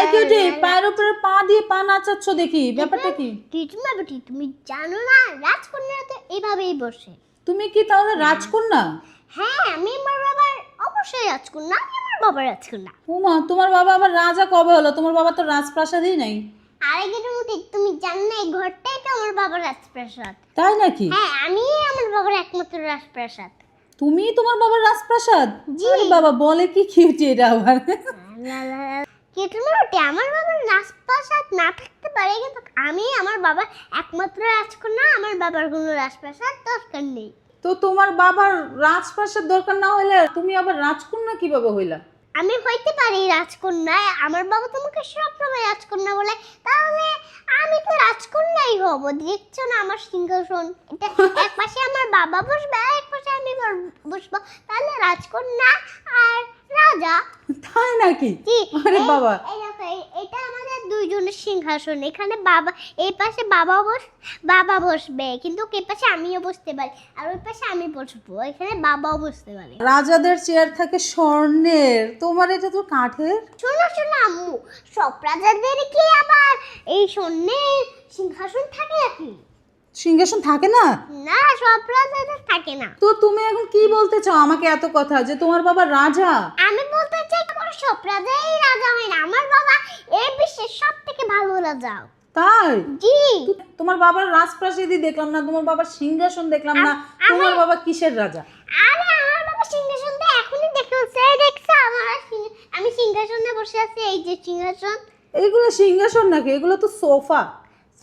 এই কিউটি পায়ের উপরে পা দিয়ে পা নাচাচ্ছ দেখি? ব্যাপারটা কি? টিটমা বেটি তুমি জানো না রাজকন্যারা তো এইভাবেই বসে। তুমি কি তাহলে রাজকন্যা? হ্যাঁ আমি আমার বাবার অবশ্যই রাজকন্যা আমি আমার বাবার রাজকন্যা। উমা তোমার বাবা আবার রাজা কবে হলো? তোমার বাবা তো রাজপ্রাসাদই নাই। তুমি জানো না এই ঘরটাই তো আমার বাবার রাজপ্রাসাদ। তাই নাকি? হ্যাঁ আমি আমার বাবার একমাত্র রাজপ্রাসাদ। তুমি তোমার বাবার রাজপ্রাসাদ? জি। বাবা বলে কি কিউটি এটা আবার? কেটুমতি আমার বাবার রাজপ্রাসাদ না থাকতে পারে কিন্তু আমি আমার বাবার একমাত্র রাজকন্যা আমার বাবার কোনো রাজপ্রাসাদ দরকার নেই। তো তোমার বাবার রাজপ্রাসাদ দরকার না হলে তুমি আবার রাজকন্যা কীভাবে হইলা? আমি হইতে পারি রাজকন্যা আমার বাবা তোমাকে সবসময় রাজকন্যা বলে তাহলে আমি তো রাজকন্যাই হব দেখছ না আমার সিংহাসন? এটা এক পাশে আমার বাবা বসবে আর এক পাশে আমি বসবো তাহলে রাজকন্যা আর রাজা তাই নাকি? আরে বাবা। এটা আমাদের দুইজনের সিংহাসন। এখানে বাবা এই পাশে বাবা বস বাবা বসবে কিন্তু এই পাশে আমিও বসতে পারি। আর ওই পাশে আমি বসবো এখানে বাবাও বসতে পারে। রাজাদের চেয়ার থাকে স্বর্ণের। তোমার এটা তো কাঠের? শোনো শোনো আম্মু সব রাজাদের কি আবার এই স্বর্ণের সিংহাসন থাকে নাকি? সিংহাসন থাকে না? না সব থাকে না। তো তুমি এখন কি বলতে চাও আমাকে এত কথা? যে তোমার বাবা রাজা? আমি বলতে চাই কোনো সব রাজাই রাজা হয় না। আমার বাবা এই বিশ্বের সব থেকে ভালো রাজা। তাই? জি। তোমার বাবার রাজপ্রাসাদই দেখলাম না তোমার বাবার সিংহাসন দেখলাম না। তোমার বাবা কিসের রাজা? আরে আমার বাবা সিংহাসনটা এখনই দেখেছে দেখছ? আমার আমি সিংহাসনে বসে আছি এই যে সিংহাসন। এইগুলো সিংহাসন নাকি? এগুলো তো সোফা।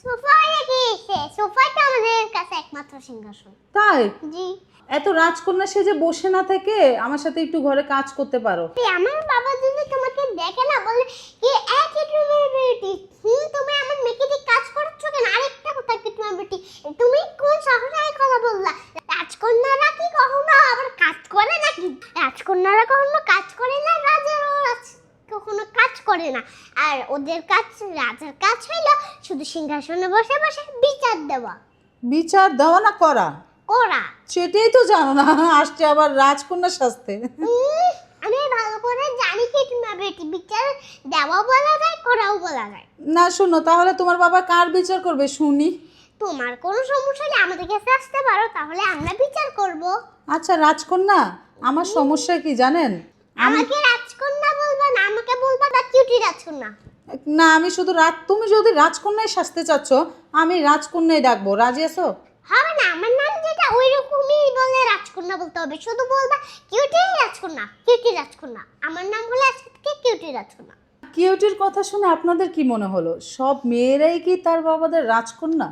সোফায় গিয়েছে। সোফাটা আমাদের কাছে একমাত্র সিংহাসন। তাই? জি। এত রাজকন্যা সে যে বসে না থেকে আমার সাথে একটু ঘরে কাজ করতে পারো। আমার বাবা যদি তোমাকে দেখে না বলে কি এক কিটুমের বেটি হুম তুমি আমার মেয়েকে দিয়ে কাজ করছ কেন আরেকটা কথা কিটুমের বেটি তুমি কোন সাহসে এই কথা বললা রাজকন্যারা কি কখনো আবার কাজ করে নাকি রাজকন্যারা কখনো কাজ করে না রাজারও রাজ- কখনো কাজ করে না। আর ওদের কাজ রাজার কাজ হইল শুধু সিংহাসনে বসে বসে বিচার দেওয়া। বিচার দেওয়া না করা? করা। সেটাই তো জানো না আসছে আবার রাজকন্যা উম, আমি ভালো করে জানি কিটুমের বেটি বিচার দেওয়া বলা যায় করাও বলা যায়। না শোনো তাহলে তোমার বাবা কার বিচার করবে শুনি। তোমার কোনো সমস্যা হলে আমাদের কাছে আসতে পারো তাহলে আমরা বিচার করব। আচ্ছা রাজকন্যা আমার সমস্যা কি জানেন? আমি আমাকে রাজকন্যা বলবা না আমাকে না রাজকন্যা? না আমি শুধু রাত তুমি যদি রাজকন্যায় সাজতে চাচ্ছ আমি রাজকন্যায় ডাকবো। রাজি আছো? হবে না আমার নাম যেটা ওই রকমই বলে রাজকন্যা বলতে হবে। শুধু বলবা কিউটি রাজকন্যা কিউটি রাজকন্যা। আমার নাম হলো আজকে কিউটি রাজকন্যা। কিউটির কথা শুনে আপনাদের কি মনে হলো? সব মেয়েরাই কি তার বাবাদের রাজকন্যা?